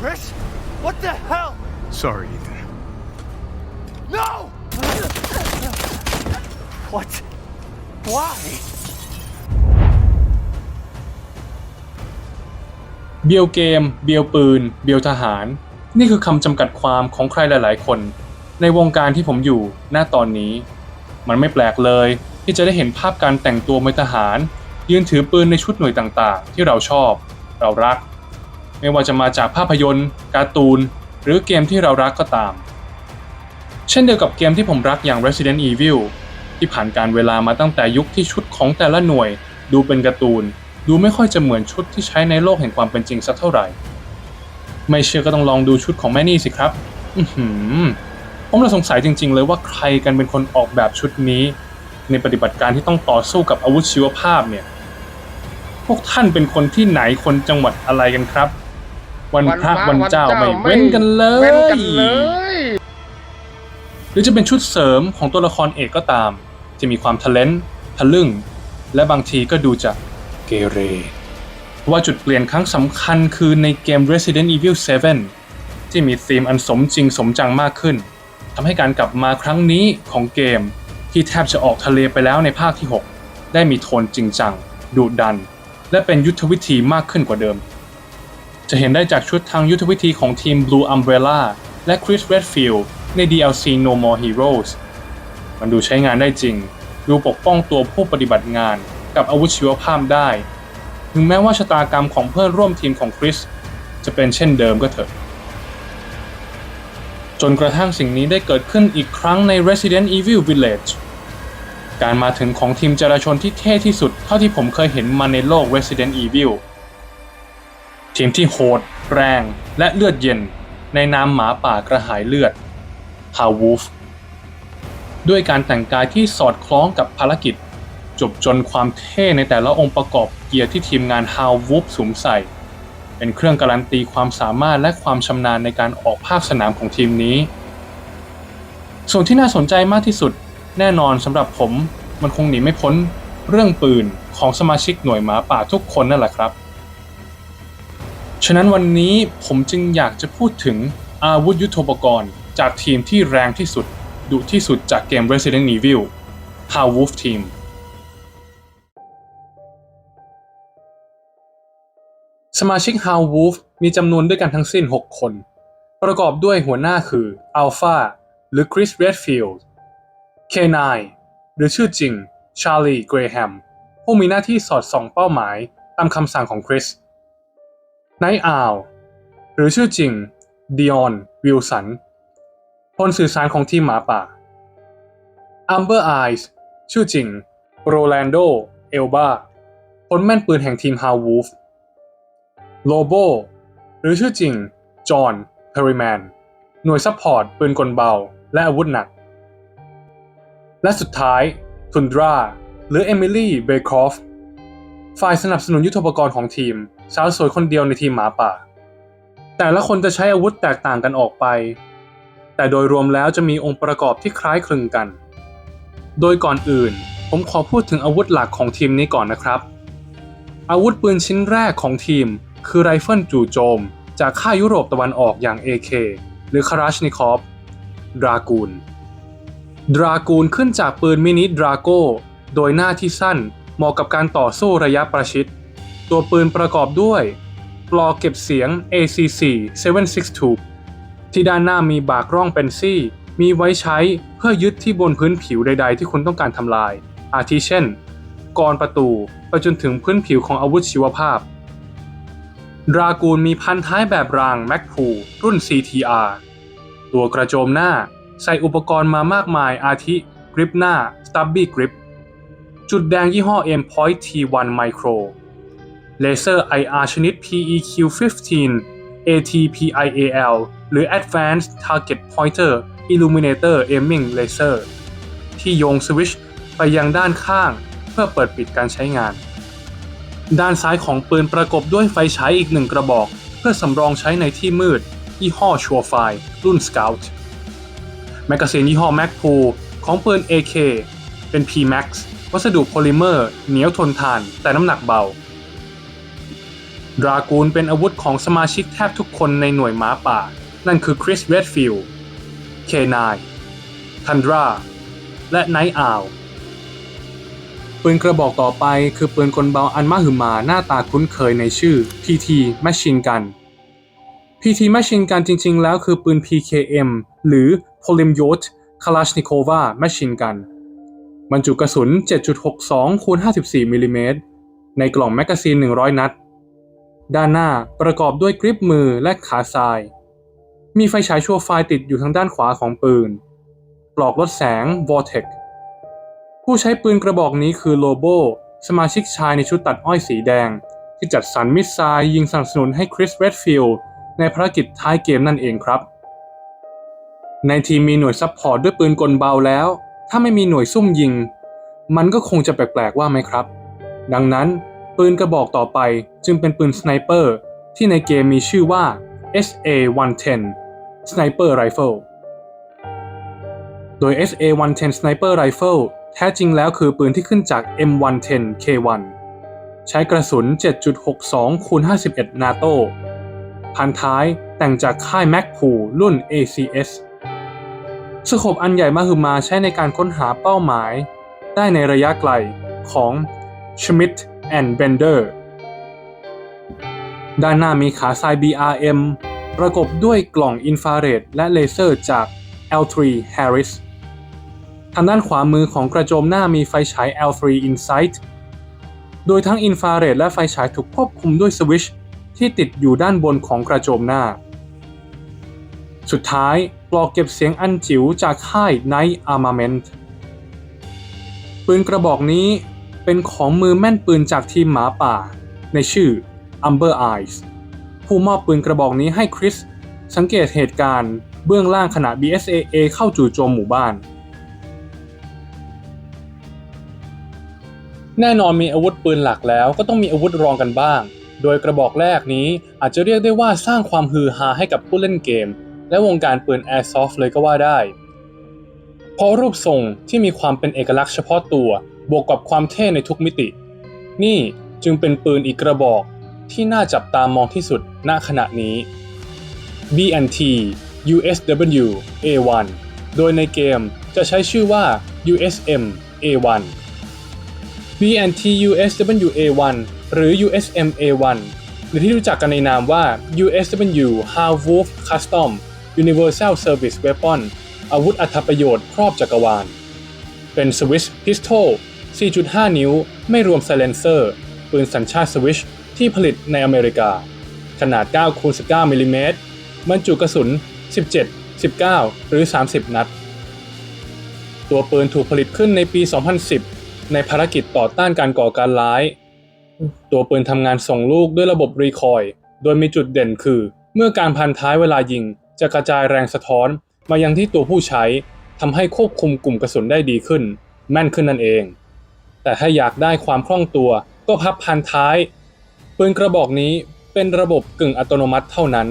Chris? What the hell? Sorry, Ethan. No! What? Why? เบียวเกม เบียวปืน เบียวทหาร นี่คือคำจำกัดความของใครหลาย ๆ คน ในวงการที่ผมอยู่ณตอนนี้ มันไม่แปลกเลย ที่จะได้เห็นภาพการแต่งตัวเป็นทหาร ยืนถือปืนในชุดหน่วยต่าง ๆ ที่เราชอบ เรารัก ไม่ว่าจะมาจากภาพยนตร์ การ์ตูน หรือเกมที่เรารักก็ตาม เช่นเดียวกับเกมที่ผมรักอย่าง Resident Evil ที่ผ่านการเวลามาตั้งแต่ยุคที่ชุดของแต่ละหน่วย ดูเป็นการ์ตูน ดูไม่ค่อยจะเหมือนชุดที่ใช้ในโลกแห่งความเป็นจริงสักเท่าไหร่ ไม่เชื่อก็ต้องลองดูชุดของแม่นี่สิครับอือหือผมเลยสงสัยจริง ๆ เลยว่าใครกันเป็นคนออกแบบชุดนี้ ในปฏิบัติการที่ต้องต่อสู้กับอาวุธชีวภาพเนี่ย พวกท่านเป็นคนที่ไหนคนจังหวัดอะไรกันครับ วันพระวันเจ้าไม่เว้นกันเลเว้นกันยเลยหรือจะเป็นชุดเสริมของตัวละครเอกก็ตามที่มีความทะเลนทะลึ่ง และบางทีก็ดูจะเกเรว่าจุดเปลี่ยนครั้งสำคัญคือในเกม Resident Evil 7 ที่มีธีมอันสมจริงสมจังมากขึ้นทำให้การกลับมาครั้งนี้ของเกมที่แทบจะออกทะเลไปแล้วในภาคที่ 6 ได้มีโทนจริงจัง ดุดัน และเป็นยุทธวิธีมากขึ้นกว่าเดิม จะเห็นได้จากชุดทางยุทธวิธีของทีม Blue Umbrella และ Chris Redfield ใน DLC No More Heroes มันดูใช้งานได้จริง ดูปกป้องตัวผู้ปฏิบัติงานกับอาวุธชีวภาพได้ ถึงแม้ว่าชะตากรรมของเพื่อนร่วมทีมของคริสจะเป็นเช่นเดิมก็เถอะ จนกระทั่งสิ่งนี้ได้เกิดขึ้นอีกครั้งใน Resident Evil Village การมาถึงของทีมจราชนที่เท่ที่สุดเท่าที่ผมเคยเห็นมาในโลก Resident Evil ทีมที่โหด แรง และเลือดเย็น ในนามหมาป่ากระหายเลือด h o w Wolf ด้วยการแต่งกายที่สอดคล้องกับภารกิจ จบจนความเท่ในแต่ละองค์ประกอบเกียร์ที่ทีมงาน h o w Wolf สวมใส่ เป็นเครื่องการันตีความสามารถและความชำนาญในการออกภาคสนามของทีมนี้ ส่วนที่น่าสนใจมากที่สุด แน่นอนสำหรับผมมันคงหนีไม่พ้นเรื่องปืนของสมาชิกหน่วยหมาป่าทุกคนนั่นแหละครับ ฉะนั้นวันนี้ผมจึงอยากจะพูดถึงอาวุธยุทโธปกรณ์ จากทีมที่แรงที่สุด ดุที่สุดจากเกม Resident Evil h o w Wolf Team สมาชิก h o w Wolf มีจำนวนด้วยกันทั้งสิ้น 6 คน ประกอบด้วยหัวหน้าคือ Alpha หรือ Chris Redfield K9 หรือชื่อจริง Charlie Graham ผู้มีหน้าที่สอดส่องเป้าหมายตามคำสั่งของ Chris Night Owl หรือชื่อจริง Dion Wilson พลสื่อสารของทีมหมาป่า Amber Eyes ชื่อจริง Rolando Elba พลแม่นปืนแห่งทีม h o w Wolf Lobo หรือชื่อจริง John Perryman หน่วยซัพพอร์ตปืนกลเบา และอาวุธหนัก และสุดท้าย Tundra หรือ Emily Baycroft ฝ่ายสนับสนุนยุทโธปกรณ์ของทีม สาวสวยคนเดียวในทีมหมาป่า แต่ละคนจะใช้อาวุธแตกต่างกันออกไป แต่โดยรวมแล้วจะมีองค์ประกอบที่คล้ายคลึงกัน โดยก่อนอื่น ผมขอพูดถึงอาวุธหลักของทีมนี้ก่อนนะครับ อาวุธปืนชิ้นแรกของทีม คือไรเฟิลจู่โจม จากค่ายยุโรปตะวันออกอย่าง AK หรือคาราชนิคอฟดรากูลดรากูลขึ้นจากปืนมินิดราโกโดยหน้าที่สั้น เหมาะกับการต่อสู้ระยะประชิด ตัวปืนประกอบด้วยปลอกเก็บเสียง ACC 762 ที่ด้านหน้ามีบากร่องเป็นซี่ มีไว้ใช้เพื่อยึดที่บนพื้นผิวใด ๆ ที่คุณต้องการทำลาย อาทิเช่นกรประตูไปจนถึงพื้นผิวของอาวุธชีวภาพ ดรากูลมีพันท้ายแบบรางแม็กพูรุ่น CTR ตัวกระโจมหน้า ใส่อุปกรณ์มามากมายอาทิกริปหน้า Stubby Grip จุดแดงยี่ห้อ M Point T1 Micro เลเซอร์ IR ชนิด PEQ15 ATPIAL หรือ Advanced Target Pointer Illuminator Aiming Laser ที่โยงสวิตช์ไปยังด้านข้างเพื่อเปิดปิดการใช้งาน ด้านซ้ายของปืนประกบด้วยไฟฉายอีกหนึ่งกระบอก เพื่อสำรองใช้ในที่มืด ยี่ห้อ Surefire รุ่น Scout แมกกาซีนยี่ห้อ Magpul ของปืน AK เป็น P-Max วัสดุโพลิเมอร์เหนียวทนทานแต่น้ำหนักเบา ดรากูนเป็นอาวุธของสมาชิกแทบทุกคนในหน่วยหมาป่า นั่นคือคริสเรดฟิลด์เคนายทันดราและไนท์อาวปืนกระบอกต่อไปคือปืนกลเบาอันมหึมาหน้าตาคุ้นเคยในชื่อ PT Machine Gun PT Machine Gun จริง ๆ แล้วคือปืน PKM หรือ Pulemyot Kalashnikova Machine Gun บรรจุกระสุน 7.62 คูณ 54 มิลลิเมตร ในกล่องแมกกาซีน 100 นัด ด้านหน้าประกอบด้วยกริปมือและขาซ้าย มีไฟฉายชั่วไฟติดอยู่ทางด้านขวาของปืน ปลอกลดแสง Vortex ผู้ใช้ปืนกระบอกนี้คือโลโบ สมาชิกชายในชุดตัดอ้อยสีแดง ที่จัดสรรมิสไซล์ยิงสนับสนุนให้คริสเรดฟิลด์ในภารกิจท้ายเกมนั่นเองครับ ในทีมมีหน่วยซัพพอร์ตด้วยปืนกลเบาแล้ว ถ้าไม่มีหน่วยซุ่มยิง มันก็คงจะแปลกๆว่าไหมครับ ดังนั้นปืนกระบอกต่อไปจึงเป็นปืนสไนเปอร์ที่ในเกมมีชื่อว่า SA-110 Sniper Rifle โดย SA-110 Sniper Rifle แท้จริงแล้วคือปืนที่ขึ้นจาก M110K1 ใช้กระสุน 7.62คูณ51 นาโต พันท้ายแต่งจากค่าย m a c p o o รุ่น ACS สโคปอันใหญ่มาคือมาใช้ในการค้นหาเป้าหมาย ได้ในระยะไกลของ Schmidt and Bender ด้านหน้ามีขาทราย BRM ประกบด้วยกล่องอินฟราเรดและเลเซอร์จาก L3 Harris ทางด้านขวามือของกระโจมหน้ามีไฟฉาย L3 Insight โดยทั้งอินฟราเรดและไฟฉายถูกควบคุมด้วยสวิชที่ติดอยู่ด้านบนของกระโจมหน้า สุดท้าย ปลอกเก็บเสียงอันจิ๋วจากค่าย Night Armament ปืนกระบอกนี้เป็นของมือแม่นปืนจากทีมหมาป่า ในชื่อ Umber Eyes ผู้มอบปืนกระบอกนี้ให้คริส สังเกตเหตุการณ์เบื้องล่างขณะ BSAA เข้าจู่โจมหมู่บ้าน แน่นอนมีอาวุธปืนหลักแล้วก็ต้องมีอาวุธรองกันบ้าง โดยกระบอกแรกนี้อาจจะเรียกได้ว่าสร้างความฮือฮาให้กับผู้เล่นเกม และวงการปืน Airsoft เลยก็ว่าได้ เพราะรูปทรงที่มีความเป็นเอกลักษณ์เฉพาะตัว บวกกับความเท่ในทุกมิติ นี่จึงเป็นปืนอีกกระบอกที่น่าจับตามองที่สุดณขณะนี้ BNT USW A1 โดยในเกมจะใช้ชื่อว่า USM A1 BNT USW A1 หรือ USM A1 หรือที่รู้จักกันในนามว่า USW Half-Wolf Custom Universal Service Weapon อาวุธอัตประโยชน์ครอบจักรวาล เป็น Swiss Pistol 4.5 นิ้ว ไม่รวม Silencer ปืนสัญชาติสวิชที่ผลิตในอเมริกา ขนาด 9 คูณ 19 มิลลิเมตรบรรจุกระสุน 17 19 หรือ 30 นัด ตัวปืนถูกผลิตขึ้นในปี 2010 ในภารกิจต่อต้านการก่อการร้าย ตัวปืนทำงานส่งลูกด้วยระบบรีคอยล์โดยมีจุดเด่นคือ เมื่อการพันท้ายเวลายิง จะกระจายแรงสะท้อนมายังที่ตัวผู้ใช้ทำให้ควบคุมกลุ่มกระสุนได้ดีขึ้น แม่นขึ้นนั่นเอง แต่ถ้าอยากได้ความคล่องตัวก็พับพันท้าย ปืนกระบอกนี้เป็นระบบกึ่งอัตโนมัติเท่านั้น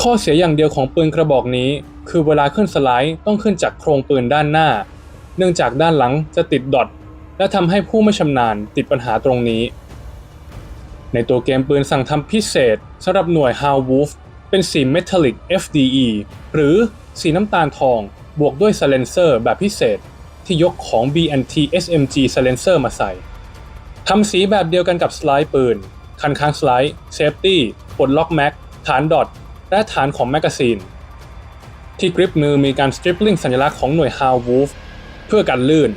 ข้อเสียอย่างเดียวของปืนกระบอกนี้ คือเวลาขึ้นสไลด์ต้องขึ้นจากโครงปืนด้านหน้า เนื่องจากด้านหลังจะติดดอทและทำให้ผู้ไม่ชำนาญติดปัญหาตรงนี้ ในตัวเกมปืนสั่งทำพิเศษสำหรับหน่วย h o w เป็นสี Metallic FDE หรือสีน้ำตาลทองบวกด้วย Silencer แบบพิเศษ ที่ยกของ BNT SMG Silencer มาใส่ทำสีแบบเดียวกันกับสไลด์ปืน คันค้างสไลด์เซฟตี้ปลดล็อกแม็กฐานดอทและฐานของแมกกาซีน ที่กริปมือมีการสตริปลิงสัญลักษณ์ของหน่วย h o w w o l f เพื่อกันลื่น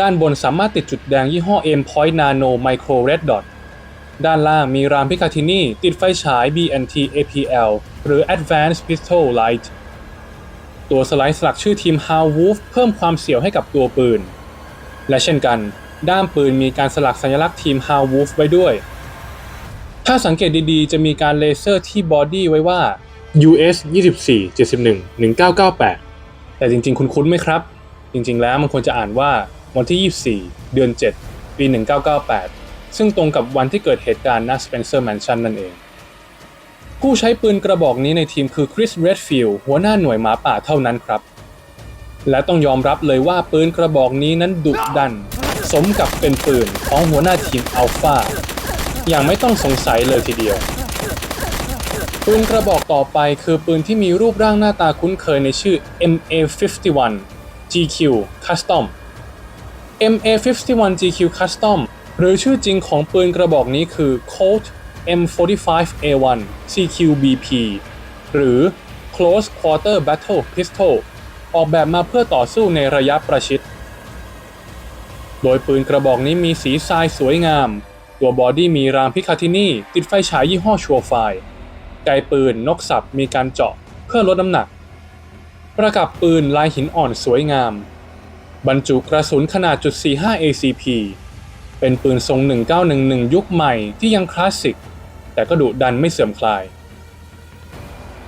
ด้านบนสามารถติดจุดแดงยี่ห้อ M Point Nano Micro Red Dot ด้านล่างมีรามพิคาทินีติดไฟฉาย BNT APL หรือ Advanced Pistol Light ตัวสไลด์สลักชื่อทีม h o w w o l f เพิ่มความเสียวให้กับตัวปืน และเช่นกัน ด้ามปืนมีการสลักสัญลักษณ์ทีม h o w w o l f ไว้ด้วย ถ้าสังเกตดีๆ จะมีการเลเซอร์ที่บอดี้ไว้ว่า US 24 71 1998 แต่จริงๆ คุณคุ้นไหมครับ จริงๆ แล้วมันควรจะอ่านว่าวันที่ 24 เดือน 7 ปี 1998 ซึ่งตรงกับวันที่เกิดเหตุการณ์ณ Spencer Mansion นั่นเอง ผู้ใช้ปืนกระบอกนี้ในทีมคือคริสเรดฟิลด์หัวหน้าหน่วยหมาป่าเท่านั้นครับ และต้องยอมรับเลยว่าปืนกระบอกนี้นั้นดุดัน สมกับเป็นปืนของหัวหน้าทีมอัลฟาอย่างไม่ต้องสงสัยเลยทีเดียว ปืนกระบอกต่อไปคือปืนที่มีรูปร่างหน้าตาคุ้นเคยในชื่อ MA51 GQ Custom MA51 GQ Custom หรือชื่อจริงของปืนกระบอกนี้คือ Colt M45A1 CQBP หรือ Close Quarter Battle Pistol ออกแบบมาเพื่อต่อสู้ในระยะประชิด โดยปืนกระบอกนี้มีสีทรายสวยงาม ตัวบอดี้มีรามพิคาทินี่ ติดไฟฉายยี่ห้อชัวไฟไกปืนนกสับมีการเจาะเพื่อลดน้ำหนัก ประกับปืนลายหินอ่อนสวยงาม บรรจุกระสุนขนาดจุด45 ACP เป็นปืนทรง 1911 ยุคใหม่ที่ยังคลาสสิก แต่ก็ดุดันไม่เสื่อมคลาย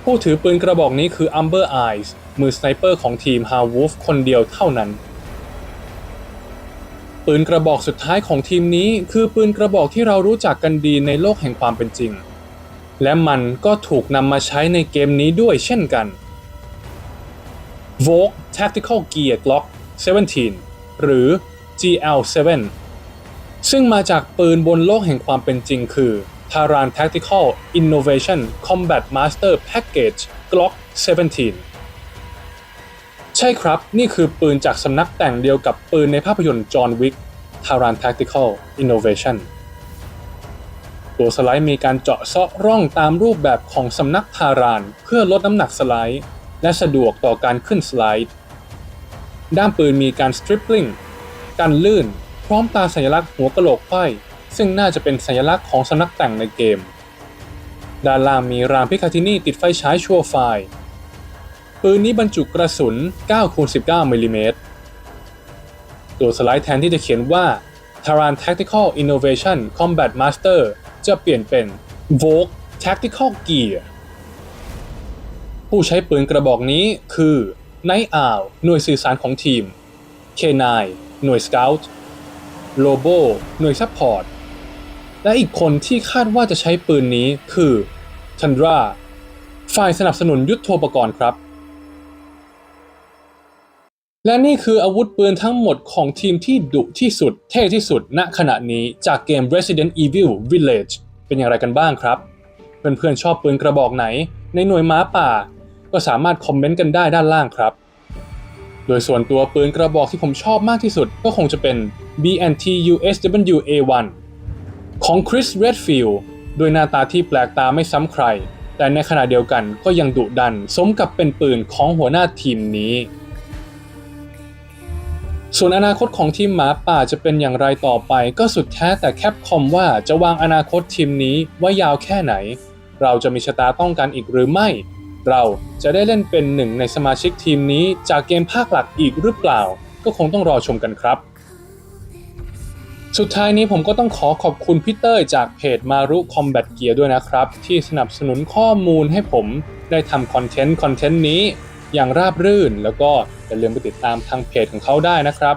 ผู้ถือปืนกระบอกนี้คือ Umber Eyes มือสไนเปอร์ของทีม h a w o l f คนเดียวเท่านั้น ปืนกระบอกสุดท้ายของทีมนี้คือปืนกระบอกที่เรารู้จักกันดีในโลกแห่งความเป็นจริง และมันก็ถูกนำมาใช้ในเกมนี้ด้วยเช่นกัน Vogue Tactical Gear Glock 17 หรือ GL7 ซึ่งมาจากปืนบนโลกแห่งความเป็นจริงคือ Taran Tactical Innovation Combat Master Package Glock 17 ใช่ครับ นี่คือปืนจากสำนักแต่งเดียวกับปืนในภาพยนตร์จอห์นวิก Taran Tactical Innovation ตัวสไลด์มีการเจาะเซาะร่องตามรูปแบบของสำนักทาราน เพื่อลดน้ำหนักสไลด์ และสะดวกต่อการขึ้นสไลด์ ด้ามปืนมีการสตริปลิงกันลื่น ร้อมตาสัญลักษณ์หัวกะโหลกไขว้ซึ่งน่าจะเป็นสัญลักษณ์ของสำนักแต่งในเกม ด้านล่างมีรามพิคาทินี่ติดไฟฉายชัวไฟปืนนี้บรรจุกระสุน 9 คูณ 19มิลลิเมตร ตัวสไลด์แทนที่จะเขียนว่า Taran Tactical Innovation Combat Master จะเปลี่ยนเป็น Vogue Tactical Gear ผู้ใช้ปืนกระบอกนี้คือ Night Owl หน่วยสื่อสารของทีม K9 หน่วย Scout Lobo หน่วยซัพพอร์ต และอีกคนที่คาดว่าจะใช้ปืนนี้คือ Chandra ฝ่ายสนับสนุนยุทโธปกรณ์ครับ และนี่คืออาวุธปืนทั้งหมดของทีมที่ดุที่สุดเท่ที่สุดณขณะนี้จากเกม Resident Evil Village เป็นอย่างไรกันบ้างครับ เพื่อนๆชอบปืนกระบอกไหน ในหน่วยม้าป่า ก็สามารถคอมเมนต์กันได้ด้านล่างครับ โดยส่วนตัวปืนกระบอกที่ผมชอบมากที่สุดก็คงจะเป็น BNT USW A1 ของ Chris Redfield โดยหน้าตาที่แปลกตาไม่ซ้ำใคร แต่ในขณะเดียวกันก็ยังดุดันสมกับเป็นปืนของหัวหน้าทีมนี้ ส่วนอนาคตของทีมหมาป่าจะเป็นอย่างไรต่อไปก็สุดแท้แต่แคปคอมว่าจะวางอนาคตทีมนี้ไว้ยาวแค่ไหน เราจะมีชะตาต้องการอีกหรือไม่ เราจะได้เล่นเป็นหนึ่งในสมาชิกทีมนี้จากเกมภาคหลักอีกหรือเปล่า ก็คงต้องรอชมกันครับ สุดท้ายนี้ผมก็ต้องขอขอบคุณพี่เต้ยจากเพจมารุคอมแบทเกียร์ด้วยนะครับ ที่สนับสนุนข้อมูลให้ผมได้ทำคอนเทนต์คอนเทนต์นี้อย่างราบรื่น แล้วก็อย่าลืมไปติดตามทางเพจของเขาได้นะครับ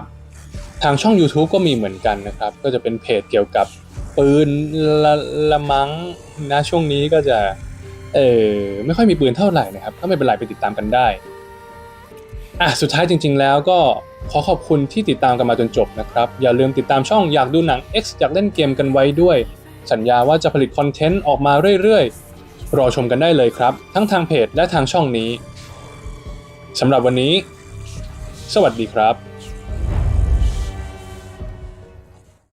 ทางช่อง YouTube ก็มีเหมือนกันนะครับ ก็จะเป็นเพจเกี่ยวกับปืนละละมังนะช่วงนี้ก็จะเออไม่ค่อยมีปืนเท่าไหร่นะครับก็ไม่เป็นไรไปติดตามกันได้ อะสุดท้ายจริง ๆ แล้วก็ขอขอบคุณที่ติดตามกันมาจนจบนะครับ อย่าลืมติดตามช่องอยากดูหนัง X อยากเล่นเกมกันไว้ด้วย สัญญาว่าจะผลิตคอนเทนต์ออกมาเรื่อยๆ รอชมกันได้เลยครับ ทั้งทางเพจและทางช่องนี้สำหรับวันนี้ สวัสดีครับ